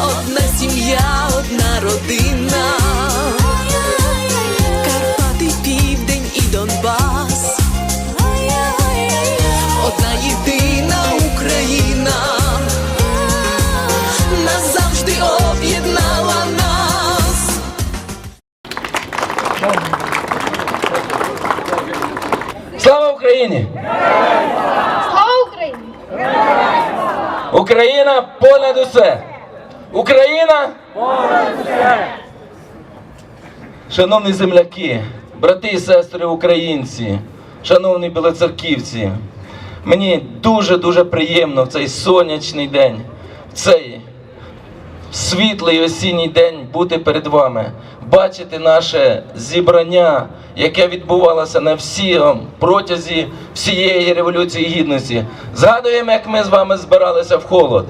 Одна сім'я, одна родина, Карпати, Південь і Донбас. Одна єдина Україна назавжди об'єднала нас. Слава Україні! Слава Україні! Україна понад усе! Україна! Шановні земляки, брати і сестри українці, шановні білоцерківці, мені дуже-дуже приємно в цей сонячний день, в цей світлий осінній день бути перед вами, бачити наше зібрання, яке відбувалося на всім протязі всієї революції гідності. Згадуємо, як ми з вами збиралися в холод.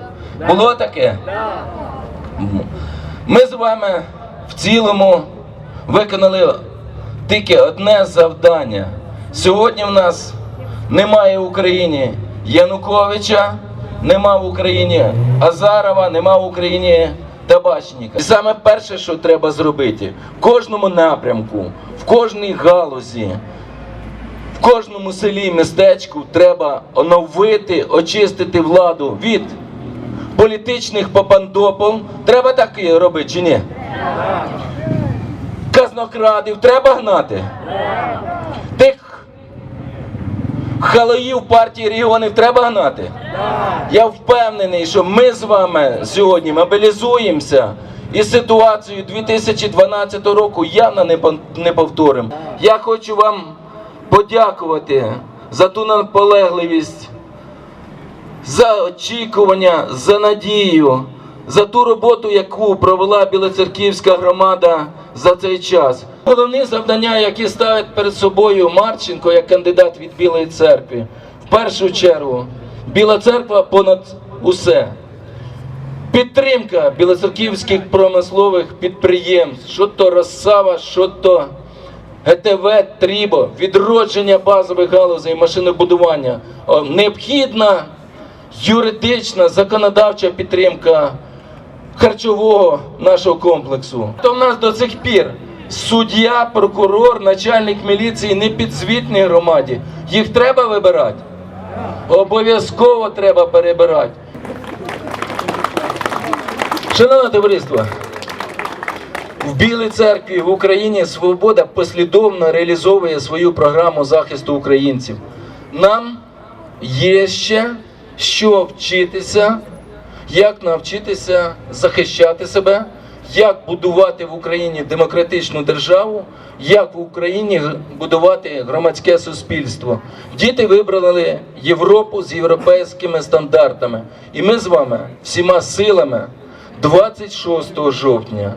Було таке? Ми з вами в цілому виконали тільки одне завдання. Сьогодні в нас немає в Україні Януковича, нема в Україні Азарова, нема в Україні Табачника. І саме перше, що треба зробити, в кожному напрямку, в кожній галузі, в кожному селі, містечку треба оновити, очистити владу від політичних попандопов. Треба так робити чи ні? Казнокрадів треба гнати? Тих халаїв партії регіонів треба гнати? Я впевнений, що ми з вами сьогодні мобілізуємося і ситуацію 2012 року явно не повторимо. Я хочу вам подякувати за ту наполегливість, за очікування, за надію, за ту роботу, яку провела Білоцерківська громада за цей час. Головні завдання, які ставить перед собою Марченко як кандидат від Білої церкви, в першу чергу, Біла церква понад усе. Підтримка білоцерківських промислових підприємств, що то Росава, що то ГТВ Трібо, відродження базових галузей машинобудування. Необхідна юридична законодавча підтримка харчового нашого комплексу. То в нас до цих пір суддя, прокурор, начальник міліції не підзвітні громаді. Їх треба вибирати. Обов'язково треба перебирати. Шановне товариство, в Білій церкві в Україні свобода послідовно реалізовує свою програму захисту українців. Нам є ще що вчитися, як навчитися захищати себе, як будувати в Україні демократичну державу, як в Україні будувати громадське суспільство. Діти вибрали Європу з європейськими стандартами. І ми з вами всіма силами 26 жовтня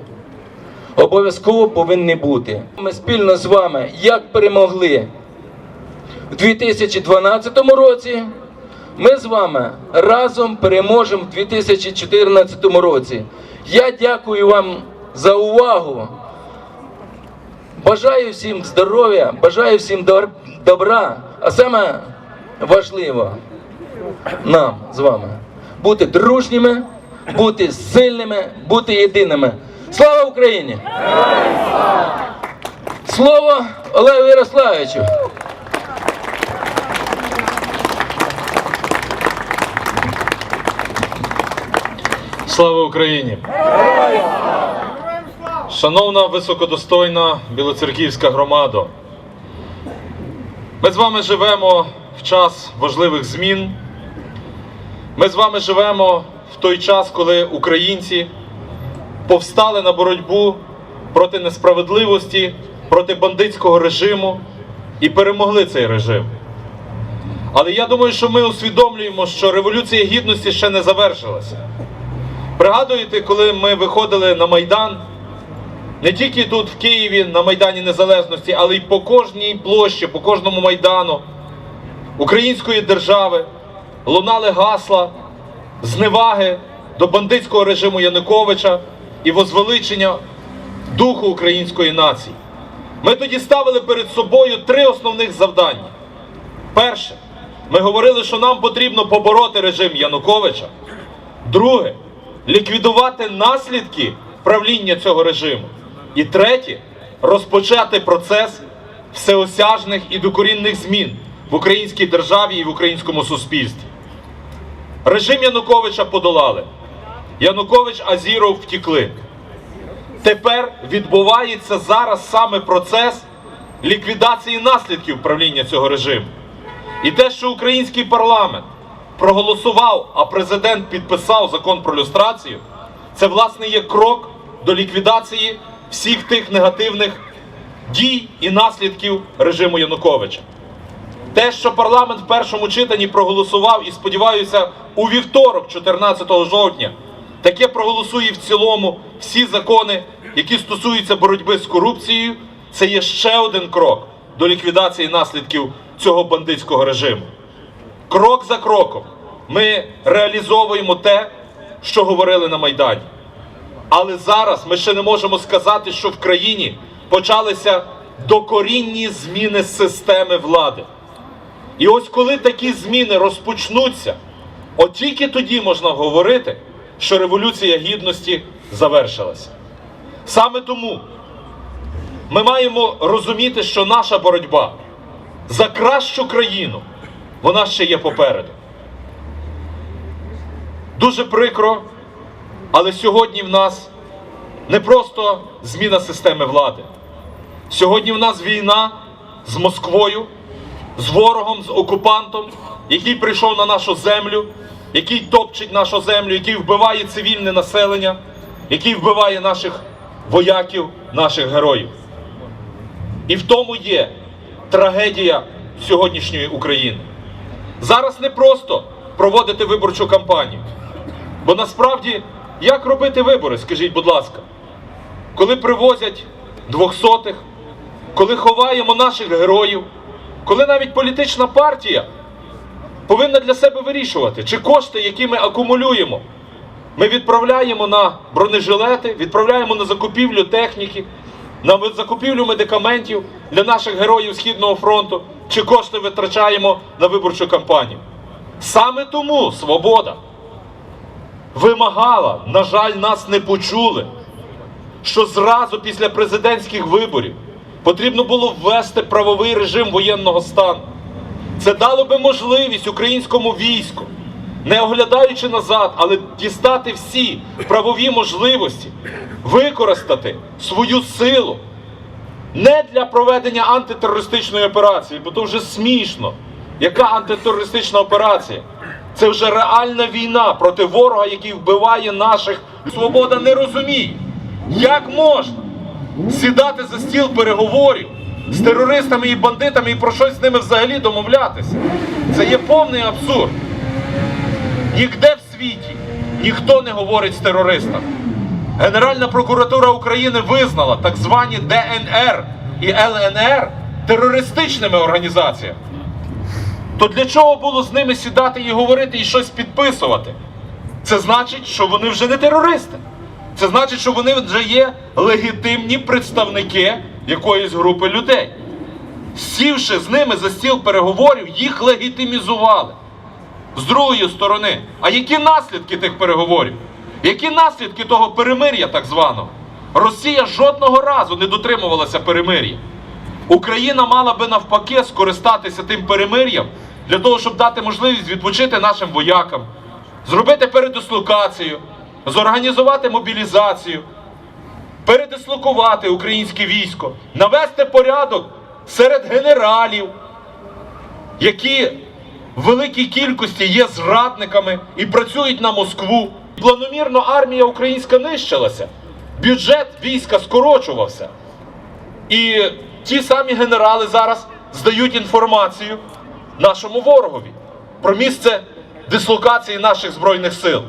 обов'язково повинні бути. Ми спільно з вами як перемогли у 2012 році, ми з вами разом переможемо в 2014 році. Я дякую вам за увагу. Бажаю всім здоров'я, бажаю всім добра, а саме важливо нам з вами бути дружніми, бути сильними, бути єдиними. Слава Україні! Слово Олегу Ярославовичу. Слава Україні! Шановна високодостойна білоцерківська громада, ми з вами живемо в час важливих змін. Ми з вами живемо в той час, коли українці повстали на боротьбу проти несправедливості, проти бандитського режиму і перемогли цей режим. Але я думаю, що ми усвідомлюємо, що революція гідності ще не завершилася. Пригадуєте, коли ми виходили на Майдан, не тільки тут, в Києві, на Майдані Незалежності, але й по кожній площі, по кожному майдану української держави лунали гасла зневаги до бандитського режиму Януковича і возвеличення духу української нації. Ми тоді ставили перед собою три основних завдання. Перше, ми говорили, що нам потрібно побороти режим Януковича. Друге, ліквідувати наслідки правління цього режиму. І третє, розпочати процес всеосяжних і докорінних змін в українській державі і в українському суспільстві. Режим Януковича подолали. Янукович Азіров втікли. Тепер відбувається зараз саме процес ліквідації наслідків правління цього режиму. І те, що український парламент проголосував, а президент підписав закон про люстрацію, це власне є крок до ліквідації всіх тих негативних дій і наслідків режиму Януковича. Те, що парламент в першому читанні проголосував і сподіваюся, у вівторок, 14 жовтня, таке проголосує в цілому всі закони, які стосуються боротьби з корупцією, це є ще один крок до ліквідації наслідків цього бандитського режиму. Крок за кроком ми реалізовуємо те, що говорили на Майдані. Але зараз ми ще не можемо сказати, що в країні почалися докорінні зміни системи влади. І ось коли такі зміни розпочнуться, от тільки тоді можна говорити, що Революція Гідності завершилася. Саме тому ми маємо розуміти, що наша боротьба за кращу країну, вона ще є попереду. Дуже прикро, але сьогодні в нас не просто зміна системи влади. Сьогодні в нас війна з Москвою, з ворогом, з окупантом, який прийшов на нашу землю, який топчить нашу землю, який вбиває цивільне населення, який вбиває наших вояків, наших героїв. І в тому є трагедія сьогоднішньої України. Зараз не просто проводити виборчу кампанію. Бо насправді, як робити вибори, скажіть, будь ласка, коли привозять двохсотих, коли ховаємо наших героїв, коли навіть політична партія повинна для себе вирішувати, чи кошти, які ми акумулюємо, ми відправляємо на бронежилети, відправляємо на закупівлю техніки, на закупівлю медикаментів для наших героїв Східного фронту, чи кошти витрачаємо на виборчу кампанію. Саме тому свобода вимагала, на жаль, нас не почули, що зразу після президентських виборів потрібно було ввести правовий режим воєнного стану. Це дало би можливість українському війську, не оглядаючи назад, але дістати всі правові можливості, використати свою силу не для проведення антитерористичної операції, бо то вже смішно. Яка антитерористична операція? Це вже реальна війна проти ворога, який вбиває наших. Свобода не розуміє, як можна сідати за стіл переговорів з терористами і бандитами і про щось з ними взагалі домовлятися. Це є повний абсурд. Ніде в світі ніхто не говорить з терористами. Генеральна прокуратура України визнала так звані ДНР і ЛНР терористичними організаціями. То для чого було з ними сідати і говорити і щось підписувати? Це значить, що вони вже не терористи. Це значить, що вони вже є легітимні представники якоїсь групи людей. Сівши з ними за стіл переговорів, їх легітимізували. З другої сторони, а які наслідки тих переговорів? Які наслідки того перемир'я так званого? Росія жодного разу не дотримувалася перемир'я. Україна мала би навпаки скористатися тим перемир'ям для того, щоб дати можливість відпочити нашим воякам, зробити передислокацію, зорганізувати мобілізацію, передислокувати українське військо, навести порядок серед генералів, які великій кількості є зрадниками і працюють на Москву. Планомірно армія українська нищилася, бюджет війська скорочувався. І ті самі генерали зараз здають інформацію нашому ворогові про місце дислокації наших збройних сил.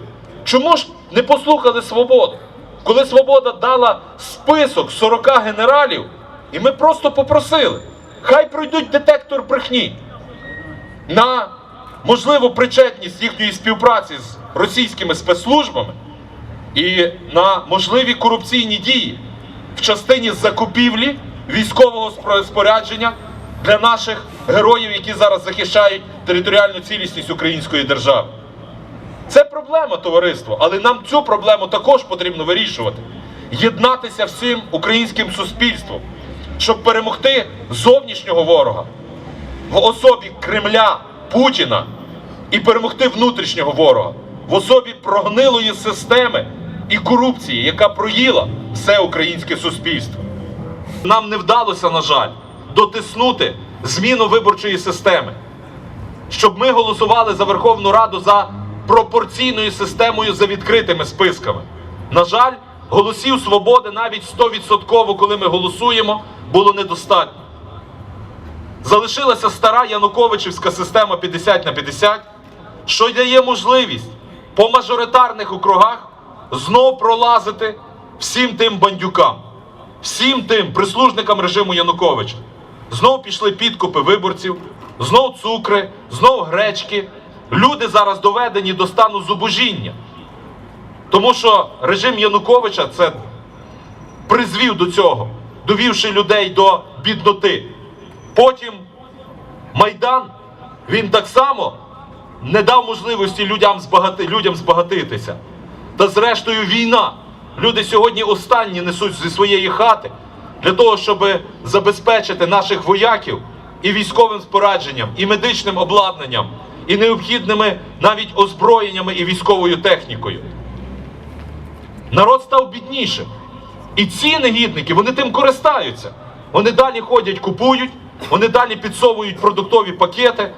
Чому ж не послухали свободу? Коли свобода дала список 40 генералів, і ми просто попросили, хай пройдуть детектор брехні на можливу причетність їхньої співпраці з російськими спецслужбами і на можливі корупційні дії. в частині закупівлі військового спорядження для наших героїв, які зараз захищають територіальну цілісність української держави. Це проблема товариство, але нам цю проблему також потрібно вирішувати. Єднатися всім українським суспільством, щоб перемогти зовнішнього ворога в особі Кремля, Путіна і перемогти внутрішнього ворога в особі прогнилої системи і корупції, яка проїла все українське суспільство. Нам не вдалося, на жаль, дотиснути зміну виборчої системи щоб ми голосували за Верховну Раду за пропорційною системою за відкритими списками. На жаль, голосів свободи навіть 100%, коли ми голосуємо, було недостатньо. Залишилася стара Януковичівська система 50 на 50, що дає можливість по мажоритарних округах знов пролазити всім тим бандюкам, всім тим прислужникам режиму Януковича. Знов пішли підкупи виборців, знов цукри, знов гречки. Люди зараз доведені до стану зубожіння. Тому що режим Януковича це призвів до цього, довівши людей до бідноти. Потім Майдан він так само не дав можливості людям, збагати, людям збагатитися. Та зрештою війна. Люди сьогодні останні несуть зі своєї хати для того, щоб забезпечити наших вояків і військовим спорадженням, і медичним обладнанням, і необхідними навіть озброєннями і військовою технікою. Народ став біднішим. І ці негідники, вони тим користаються. Вони далі ходять, купують, вони далі підсовують продуктові пакети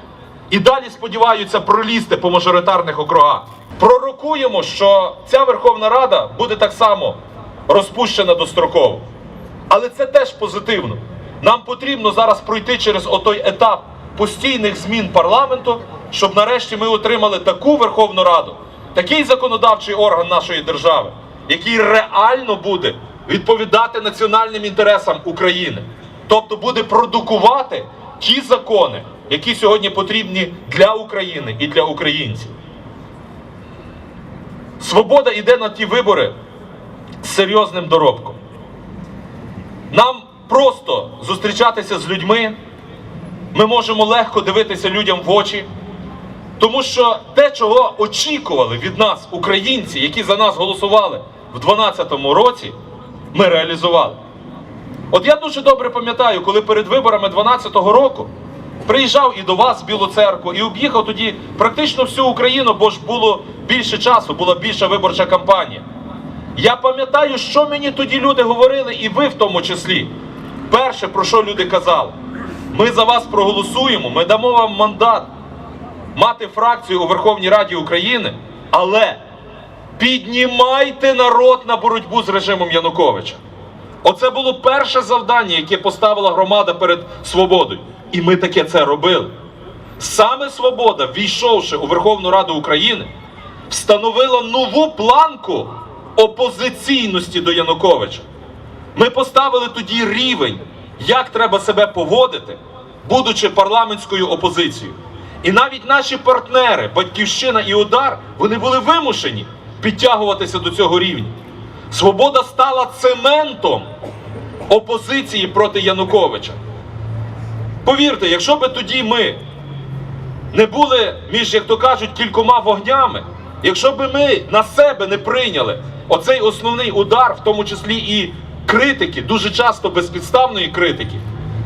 і далі сподіваються пролізти по мажоритарних округах. Пророкуємо, що ця Верховна Рада буде так само розпущена достроково. Але це теж позитивно. Нам потрібно зараз пройти через отой етап постійних змін парламенту, щоб нарешті ми отримали таку Верховну Раду, такий законодавчий орган нашої держави, який реально буде відповідати національним інтересам України, тобто буде продукувати ті закони, які сьогодні потрібні для України і для українців. Свобода йде на ті вибори з серйозним доробком. Нам просто зустрічатися з людьми, ми можемо легко дивитися людям в очі, тому що те, чого очікували від нас українці, які за нас голосували в 2012 році, ми реалізували. От я дуже добре пам'ятаю, коли перед виборами 2012 року приїжджав і до вас в Білу церкву, і об'їхав тоді практично всю Україну, бо ж було більше часу, була більша виборча кампанія. Я пам'ятаю, що мені тоді люди говорили, і ви в тому числі. Перше, про що люди казали, ми за вас проголосуємо, ми дамо вам мандат мати фракцію у Верховній Раді України, але піднімайте народ на боротьбу з режимом Януковича. Оце було перше завдання, яке поставила громада перед свободою. І ми таке це робили. Саме свобода, війшовши у Верховну Раду України, встановила нову планку опозиційності до Януковича. Ми поставили тоді рівень, як треба себе поводити, будучи парламентською опозицією. І навіть наші партнери, Батьківщина і Удар, вони були вимушені підтягуватися до цього рівня. Свобода стала цементом опозиції проти Януковича. Повірте, якщо би тоді ми не були між, як то кажуть, кількома вогнями, якщо би ми на себе не прийняли оцей основний удар, в тому числі і критики, дуже часто безпідставної критики,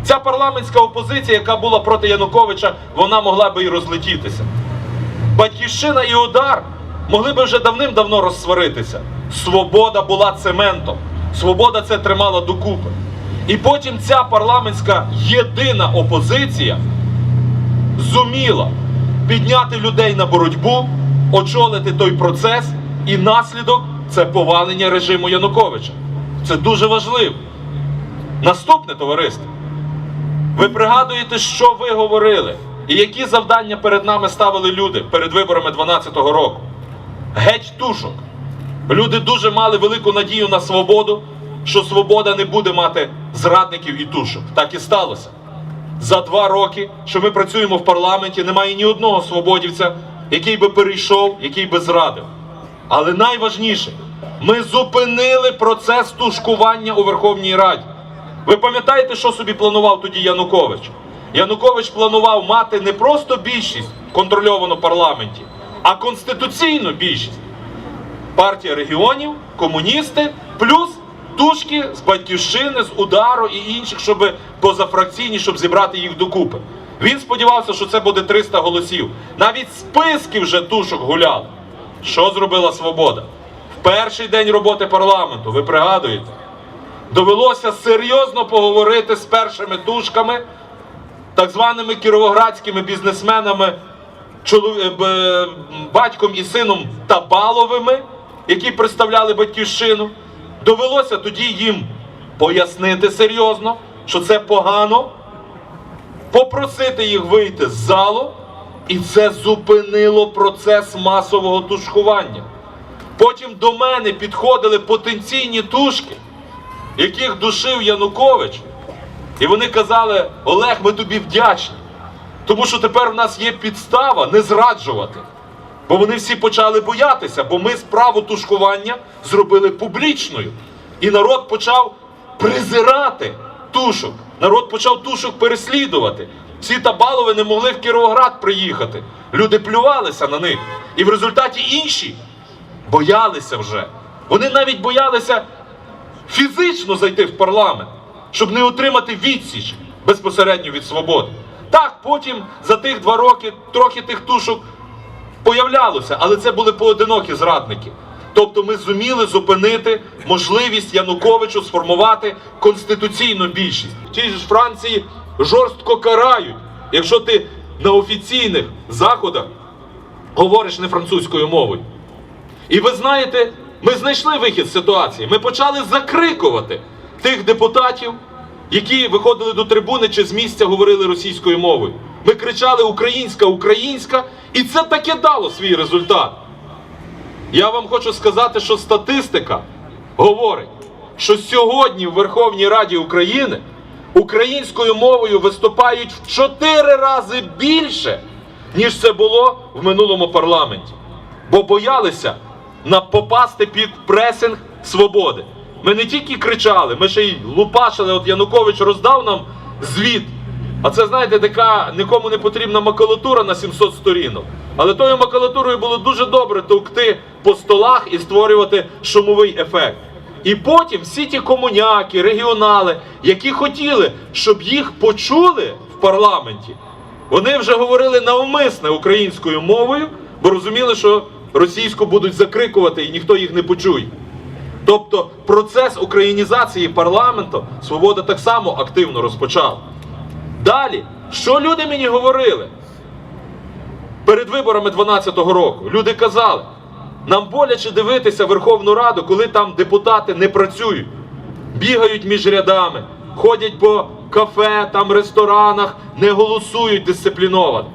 ця парламентська опозиція, яка була проти Януковича, вона могла би і розлетітися. Батьківщина і удар могли би вже давним-давно розсваритися. Свобода була цементом. Свобода це тримала докупи. І потім ця парламентська єдина опозиція зуміла підняти людей на боротьбу, очолити той процес, і наслідок це повалення режиму Януковича. Це дуже важливо. Наступне товариство. Ви пригадуєте, що ви говорили, і які завдання перед нами ставили люди перед виборами 2012 року? Геть тушок. Люди дуже мали велику надію на свободу, що свобода не буде мати зрадників і тушок. Так і сталося. За два роки, що ми працюємо в парламенті, немає ні одного свободівця, який би перейшов, який би зрадив. Але найважніше, Ми зупинили процес тушкування у Верховній Раді. Ви пам'ятаєте, що собі планував тоді Янукович? Янукович планував мати не просто більшість контрольовану в парламенті, а конституційну більшість. Партія регіонів, комуністи, плюс тушки з батьківщини, з удару і інших, щоб позафракційні, щоб зібрати їх докупи. Він сподівався, що це буде 300 голосів. Навіть списки вже тушок гуляли. Що зробила свобода? В перший день роботи парламенту, ви пригадуєте, довелося серйозно поговорити з першими тушками, так званими кіровоградськими бізнесменами, е, батьком і сином Табаловими, які представляли батьківщину. Довелося тоді їм пояснити серйозно, що це погано, попросити їх вийти з залу, і це зупинило процес масового тушкування. Потім до мене підходили потенційні тушки, яких душив Янукович, і вони казали: Олег, ми тобі вдячні. Тому що тепер в нас є підстава не зраджувати. Бо вони всі почали боятися, бо ми справу тушкування зробили публічною. І народ почав презирати тушок. Народ почав тушок переслідувати. Ці табалови не могли в Кіровоград приїхати. Люди плювалися на них. І в результаті інші боялися вже. Вони навіть боялися фізично зайти в парламент, щоб не отримати відсіч безпосередньо від свободи. Так, потім за тих два роки трохи тих тушок появлялося, але це були поодинокі зрадники. Тобто ми зуміли зупинити можливість Януковичу сформувати конституційну більшість. В тій ж Франції жорстко карають, якщо ти на офіційних заходах говориш не французькою мовою. І ви знаєте, ми знайшли вихід з ситуації. Ми почали закрикувати тих депутатів, які виходили до трибуни чи з місця говорили російською мовою. Ми кричали Українська, Українська, і це таки дало свій результат. Я вам хочу сказати, що статистика говорить, що сьогодні в Верховній Раді України українською мовою виступають в чотири рази більше, ніж це було в минулому парламенті. Бо боялися попасти під пресинг свободи. Ми не тільки кричали, ми ще й лупашили. От Янукович роздав нам звіт. А це, знаєте, така нікому не потрібна макулатура на 700 сторінок. Але тою макулатурою було дуже добре товкти по столах і створювати шумовий ефект. І потім всі ті комуняки, регіонали, які хотіли, щоб їх почули в парламенті, вони вже говорили навмисне українською мовою, бо розуміли, що російську будуть закрикувати і ніхто їх не почує. Тобто процес українізації парламенту свобода так само активно розпочала. Далі, що люди мені говорили? Перед виборами 12-го року люди казали, нам боляче дивитися Верховну Раду, коли там депутати не працюють, бігають між рядами, ходять по кафе, там ресторанах, не голосують дисципліновано.